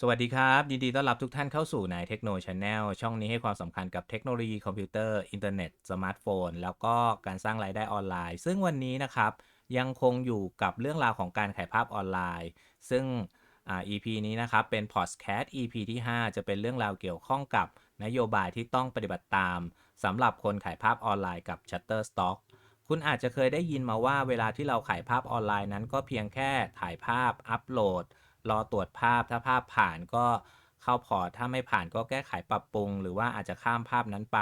สวัสดีครับ ยินดีต้อนรับทุกท่านเข้าสู่นายเทคโนช n แนลช่องนี้ให้ความสำคัญกับเทคโนโลยีคอมพิวเตอร์ อินเทอร์เน็ต สมาร์ทโฟน แล้วก็การสร้างรายได้ออนไลน์ ซึ่งวันนี้นะครับ ยังคงอยู่กับเรื่องราวของการขายภาพออนไลน์ ซึ่งอ่า EP นี้นะครับ เป็น Podcast EP ที่ 5 จะเป็นเรื่องราวเกี่ยวข้องกับนโยบายที่ต้องปฏิบัติตามสำหรับคนขายภาพออนไลน์กับ Shutterstock คุณอาจจะเคยได้ยินมาว่าเวลาที่เราขายภาพออนไลน์นั้นก็เพียงแค่ถ่ายภาพอัปโหลด รอตรวจภาพ ถ้าภาพผ่านก็เข้าพอร์ตถ้าไม่ผ่านก็แก้ไขปรับปรุง หรือว่าอาจจะข้ามภาพนั้นไป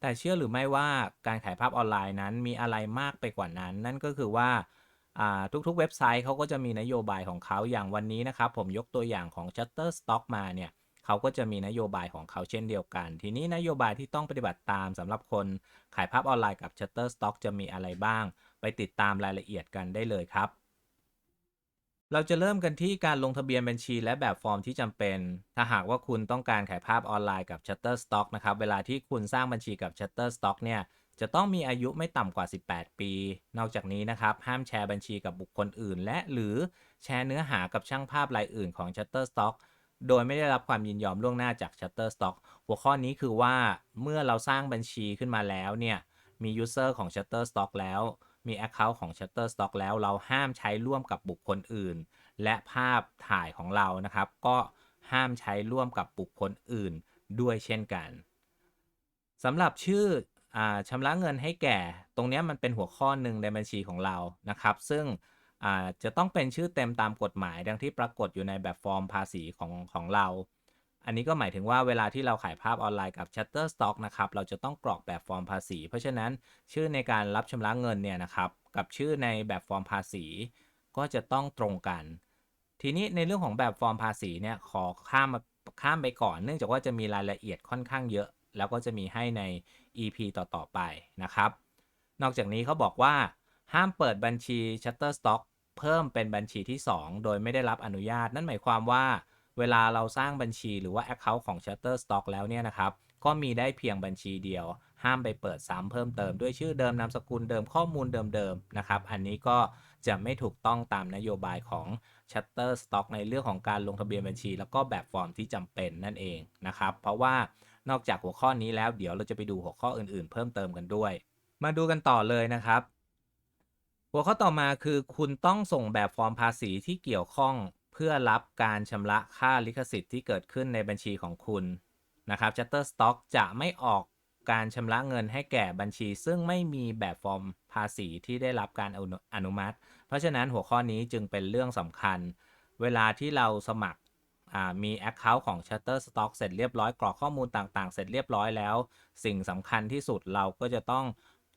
แต่เชื่อหรือไม่ว่าการขายภาพออนไลน์นั้นมีอะไรมากไปกว่านั้น นั่นก็คือว่าทุกๆ เว็บไซต์เขาก็จะมีนโยบายของเขาอย่างวันนี้นะครับ ผมยกตัวอย่างของ Shutterstock มาเนี่ยเขาก็จะมีนโยบายของเขาเช่นเดียวกัน ทีนี้นโยบายที่ต้องปฏิบัติตามสำหรับคนขายภาพออนไลน์กับ Shutterstock จะมีอะไรบ้าง ไปติดตามรายละเอียดกันได้เลยครับ เราจะเริ่มกันที่การลงทะเบียนบัญชีและแบบฟอร์มที่จำเป็น ถ้าหากว่าคุณต้องการขายภาพออนไลน์กับ Shutterstock นะครับ เวลาที่คุณสร้างบัญชีกับ Shutterstock เนี่ย จะต้องมีอายุไม่ต่ำกว่า 18 ปี นอกจากนี้นะครับ ห้ามแชร์บัญชีกับบุคคลอื่น และหรือแชร์เนื้อหากับช่างภาพรายอื่นของ Shutterstock โดยไม่ได้รับความยินยอมล่วงหน้าจาก Shutterstock หัวข้อนี้คือว่าเมื่อเราสร้างบัญชีขึ้นมาแล้วเนี่ย มี user ของ Shutterstock แล้ว มี Account ของ Shutterstock แล้วเราห้ามใช้ร่วมกับบุคคลอื่น และภาพถ่ายของเรานะครับ ก็ห้ามใช้ร่วมกับบุคคลอื่นด้วยเช่นกันสำหรับชื่ออาชำระเงินให้แก่ ตรงนี้มันเป็นหัวข้อหนึ่งในบัญชีของเรานะครับ ซึ่งอ่าจะต้องเป็นชื่อเต็มตามกฎหมาย ดังที่ปรากฏอยู่ในแบบฟอร์มภาษีของของเรา อันนี้ก็หมายถึงว่าเวลาที่เราขายภาพออนไลน์กับ Shutterstock นะครับเราจะต้องกรอกแบบฟอร์มภาษี เพราะฉะนั้นชื่อในการรับชำระเงินเนี่ยนะครับกับชื่อในแบบฟอร์มภาษี ก็จะต้องตรงกัน ทีนี้ในเรื่องของแบบฟอร์มภาษีเนี่ยขอข้ามมาข้ามไปก่อน เนื่องจากว่าจะมีรายละเอียดค่อนข้างเยอะ แล้วก็จะมีให้ใน EP ต่อๆไปนะครับ นอกจากนี้เขาบอกว่า ห้ามเปิดบัญชี Shutterstock เพิ่มเป็นบัญชีที่ 2 โดยไม่ได้รับอนุญาต นั่นหมายความว่า เวลาเราสร้างบัญชีหรือว่า Account ของ Shutterstock แล้วเนี่ยนะครับ ก็มีได้เพียงบัญชีเดียว ห้ามไปเปิดซ้ำเพิ่มเติมด้วยชื่อเดิมนามสกุลเดิมข้อมูลเดิมๆนะครับ อันนี้ก็จะไม่ถูกต้องตามนโยบายของ Shutterstock ในเรื่องของการลงทะเบียนบัญชี แล้วก็แบบฟอร์มที่จำเป็นนั่นเองนะครับ เพราะว่านอกจากหัวข้อนี้แล้วเดี๋ยวเราจะไปดูหัวข้ออื่นๆ เพิ่มเติมกันด้วย มาดูกันต่อเลยนะครับ หัวข้อต่อมาคือคุณต้องส่งแบบฟอร์มภาษีที่เกี่ยวข้อง พื่อรับการชำระค่าลิขสิทธิ์ที่เกิดขึ้นในบัญชีของคุณนะครับ Shutterstock จะไม่ออกการชำระเงินให้แก่บัญชี ซึ่งไม่มีแบบฟอร์มภาษีที่ได้รับการอนุอนมัติ เพราะฉะนั้นหัวข้อนี้จึงเป็นเรื่องสำคัญ เวลาที่เราสมัครมี Account ของ Shutterstock เสร็จเรียบร้อยกรอกข้อมูลต่างๆ เสร็จเรียบร้อยแล้ว สิ่งสำคัญที่สุดเราก็จะต้อง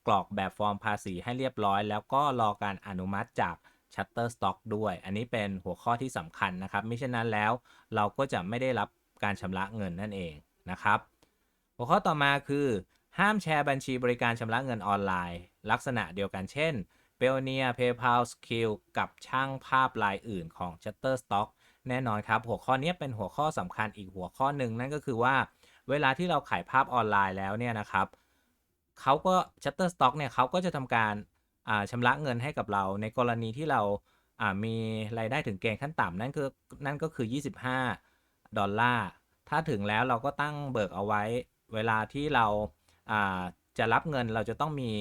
กรอกแบบฟอร์มภาษีให้เรียบร้อย แล้วก็รอการอนุมัติจาก Shutterstock ด้วย อันนี้เป็นหัวข้อที่สำคัญนะครับไม่เช่นนั้นแล้วเราก็จะไม่ได้รับการชำระเงินนั่นเองนะครับ หัวข้อต่อมาคือ ห้ามแชร์บัญชีบริการชำระเงินออนไลน์ ลักษณะเดียวกันเช่น p a y o n e e r PayPal Skill กับช่างภาพรายอื่นของ Shutterstock แน่นอนครับ หัวข้อนี้เป็นหัวข้อสำคัญอีกหัวข้อหนึ่งนั่นก็คือว่า เวลาที่เราขายภาพออนไลน์แล้วเนี่ยนะครับเขาก็ Shutterstock เนี่ยเขาก็จะทำการ อ่าชำระเงินให้กับเรา ในกรณีที่เราอ่ามีรายได้ถึงเกณฑ์ขั้นต่ำนั่นคือนั่นก็คือ 25 ดอลลาร์ถ้าถึงแล้วเราก็ตั้งเบิกเอาไว้ เวลาที่เราอ่าจะรับเงินเราจะต้องมี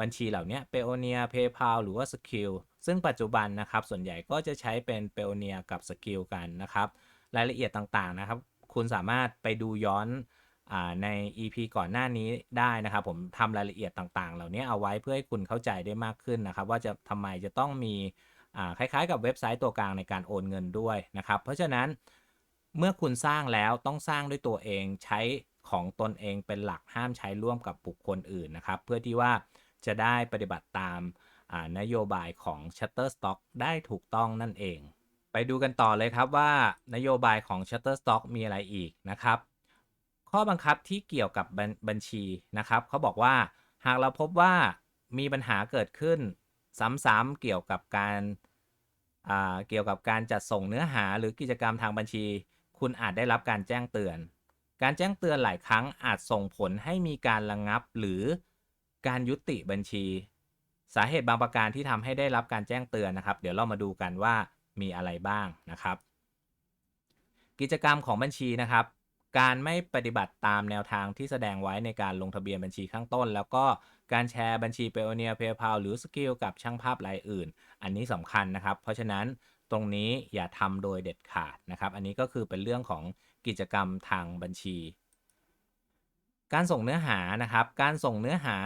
บัญชีเหล่านี้ p a y o n e e r PayPal หรือว่า Skill ซึ่งปัจจุบันนะครับ ส่วนใหญ่ก็จะใช้เป็น p a y o n e e r กับ Skill กันนะครับ รายละเอียดต่างๆนะครับ คุณสามารถไปดูย้อน ใน EP ก่อนหน้านี้ได้นะครับ ผมทำรายละเอียดต่างๆ เหล่านี้เอาไว้เพื่อให้คุณเข้าใจได้มากขึ้นนะครับ ว่าจะทำไมจะต้องมีคล้ายๆ กับเว็บไซต์ตัวกลางในการโอนเงินด้วยนะครับ เพราะฉะนั้นเมื่อคุณสร้างแล้วต้องสร้างด้วยตัวเองใช้ของตนเองเป็นหลักห้ามใช้ร่วมกับบุคคลอื่นนะครับ เพื่อที่ว่าจะได้ปฏิบัติตามนโยบายของ Shutterstock ได้ถูกต้องนั่นเอง ไปดูกันต่อเลยครับว่านโยบายของ Shutterstock มีอะไรอีกนะครับ ข้อบังคับที่เกี่ยวกับบัญบัญชีนะครับเขาบอกว่าหากเราพบว่ามีปัญหาเกิดขึ้น ซ้ำๆเกี่ยวกับการเกี่ยวกับการจัดส่งเนื้อหาหรือกิจกรรมทางบัญชี คุณอาจได้รับการแจ้งเตือน การแจ้งเตือนหลายครั้งอาจส่งผลให้มีการระงงับหรือการยุติบัญชี สาเหตุบางประการที่ทำให้ได้รับการแจ้งเตือนนะครับ เดี๋ยวเรามาดูกันว่ามีอะไรบ้างนะครับ กิจกรรมของบัญชีนะครับ การไม่ปฏิบัติตามแนวทางที่แสดงไว้ในการลงทะเบียนบัญชีข้างต้น แล้วก็การแชร์บัญชี Payoneer PayPal หรือ Skill กับช่างภาพรายอื่น อันนี้สำคัญนะครับ เพราะฉะนั้นตรงนี้อย่าทำโดยเด็ดขาดนะครับ อันนี้ก็คือเป็นเรื่องของกิจกรรมทางบัญชี การส่งเนื้อหานะครับ การส่งเนื้อหา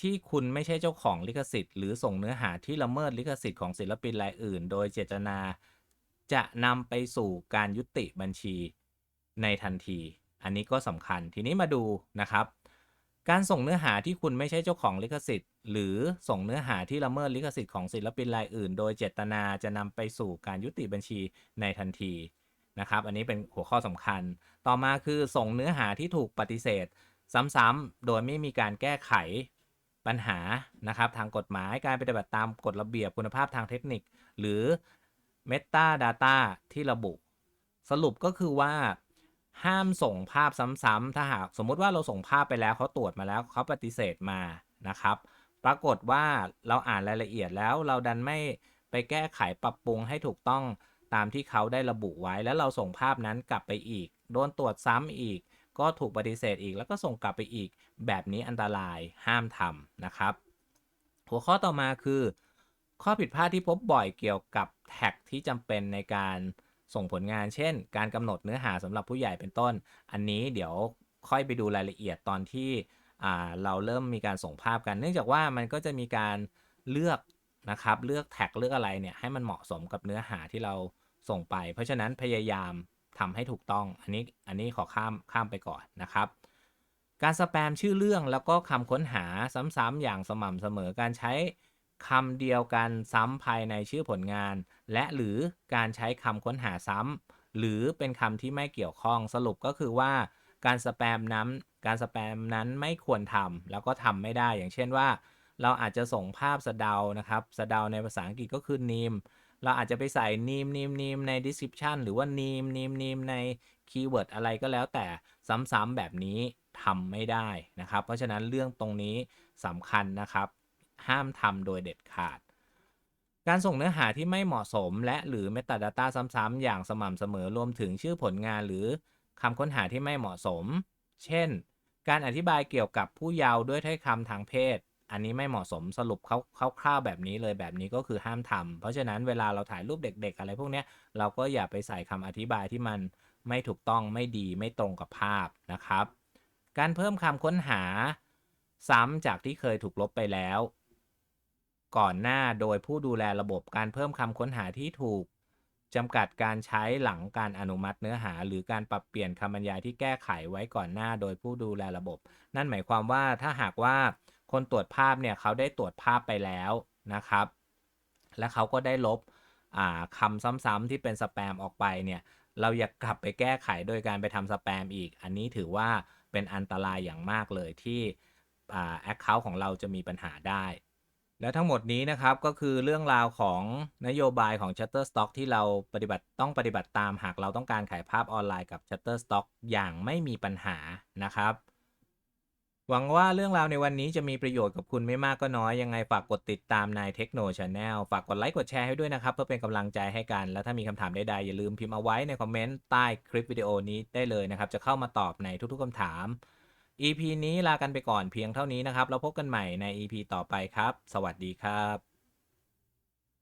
ที่คุณไม่ใช่เจ้าของลิขสิทธิ์ หรือส่งเนื้อหาที่ละเมิดลิขสิทธิ์ของศิลปินรายอื่น โดยเจตนา จะนำไปสู่การยุติบัญชี ในทันที อันนี้ก็สำคัญทีนี้มาดูนะครับ การส่งเนื้อหาที่คุณไม่ใช่เจ้าของลิขสิทธิ์ หรือส่งเนื้อหาที่ละเมิดลิขสิทธิ์ของศิลปินรายอื่น โดยเจตนาจะนำไปสู่การยุติบัญชีในทันทีนะครับ อันนี้เป็นหัวข้อสำคัญ ต่อมาคือส่งเนื้อหาที่ถูกปฏิเสธ ซ้ำๆโดยไม่มีการแก้ไขปัญหานะครับทางกฎหมายการปฏิบัติตามกฎระเบียบคุณภาพทางเทคนิค หรือ Meta Data ที่ระบุ สรุปก็คือว่า ห้ามส่งภาพซ้ำๆถ้าหากสมมุติว่าเราส่งภาพไปแล้วเขาตรวจมาแล้วเขาปฏิเสธมานะครับ ปรากฏว่าเราอ่านรายละเอียดแล้วเราดันไม่ไปแก้ไขปรับปรุงให้ถูกต้องตามที่เขาได้ระบุไว้ แล้วเราส่งภาพนั้นกลับไปอีก โดนตรวจซ้ำอีก ก็ถูกปฏิเสธอีกแล้วก็ส่งกลับไปอีก แบบนี้อันตรายห้ามทำนะครับ หัวข้อต่อมาคือ ข้อผิดพลาดที่พบบ่อยเกี่ยวกับแท็กที่จำเป็นในการ ส่งผลงาน เช่น การกำหนดเนื้อหาสำหรับผู้ใหญ่เป็นต้น อันนี้เดี๋ยวค่อยไปดูรายละเอียดตอนที่เราเริ่มมีการส่งภาพกัน เนื่องจากว่ามันก็จะมีการเลือกนะครับ เลือกแท็กเลือกอะไรเนี่ยให้มันเหมาะสมกับเนื้อหาที่เราส่งไป เพราะฉะนั้นพยายามทำให้ถูกต้อง อันนี้อันนี้ขอข้ามข้ามไปก่อนนะครับ การสแปมชื่อเรื่องแล้วก็คำค้นหาซ้ำๆอย่างสม่ำเสมอการใช้ คำเดียวกันซ้ำภายในชื่อผลงาน และหรือการใช้คำค้นหาซ้ำหรือเป็นคำที่ไม่เกี่ยวข้องสรุปก็คือว่าการสแปมนั้นการสแปมนั้นไม่ควรทำแล้วก็ทำไม่ได้ อย่างเช่นว่า เราอาจจะส่งภาพสะเดานะครับสะเดาในภาษาอังกฤษก็คือ name เราอาจจะไปใส่ name name name ใน description หรือว่า name name name ใน keyword อะไรก็แล้วแต่ซ้ำๆแบบนี้ทำไม่ได้นะครับ เพราะฉะนั้นเรื่องตรงนี้สำคัญนะครับ ห้ามทำโดยเด็ดขาด การส่งเนื้อหาที่ไม่เหมาะสม และหรือ metadata ซ้ำๆอย่างสม่ำเสมอรวมถึงชื่อผลงานหรือคำค้นหาที่ไม่เหมาะสม เช่น การอธิบายเกี่ยวกับผู้เยาว์ด้วยถ้อยคำทางเพศ อันนี้ไม่เหมาะสมสรุปคร่าวๆแบบนี้เลยแบบนี้ก็คือห้ามทำเพราะฉะนั้นเวลาเราถ่ายรูปเด็ก ๆ อะไรพวกนี้เราก็อย่าไปใส่คำอธิบายที่มันไม่ถูกต้องไม่ดีไม่ตรงกับภาพนะครับ การเพิ่มคำค้นหา ซ้ำจากที่เคยถูกลบไปแล้ว ก่อนหน้าโดยผู้ดูแลระบบการเพิ่มคำค้นหาที่ถูกจำกัดการใช้หลังการอนุมัติเนื้อหา หรือการปรับเปลี่ยนคำบรรยายที่แก้ไขไว้ก่อนหน้าโดยผู้ดูแลระบบ นั่นหมายความว่าถ้าหากว่าคนตรวจภาพเนี่ยเขาได้ตรวจภาพไปแล้วนะครับ และเขาก็ได้ลบคำซ้ำๆที่เป็นสแปมออกไปเนี่ยเราอยากกลับไปแก้ไขโดยการไปทำสแปมอีก อันนี้ถือว่าเป็นอันตรายอย่างมากเลยที่แอคเคาท์ของเราจะมีปัญหาได้ และทั้งหมดนี้นะครับก็คือเรื่องราวของนโยบายของ Shutterstock ที่เราปฏิบัติต้องปฏิบัติตามหากเราต้องการขายภาพออนไลน์กับ Shutterstock อย่างไม่มีปัญหานะครับ หวังว่าเรื่องราวในวันนี้จะมีประโยชน์กับคุณไม่มากก็น้อย ยังไงฝากกดติดตามน Techno Channel ฝากกดไลค์กดแชร์ให้ด้วยนะครับ เพื่อเป็นกำลังใจให้กัน และถ้ามีคำถามใดๆ อย่าลืมพิมพ์เอาไว้ในคอมเมนต์ใต้คลิปวิดีโอนี้ได้เลยนะครับ จะเข้ามาตอบในทุกๆคำถาม EP นี้ลากันไปก่อนเพียงเท่านี้นะครับ แล้วพบกันใหม่ใน EP ต่อไปครับ สวัสดีครับ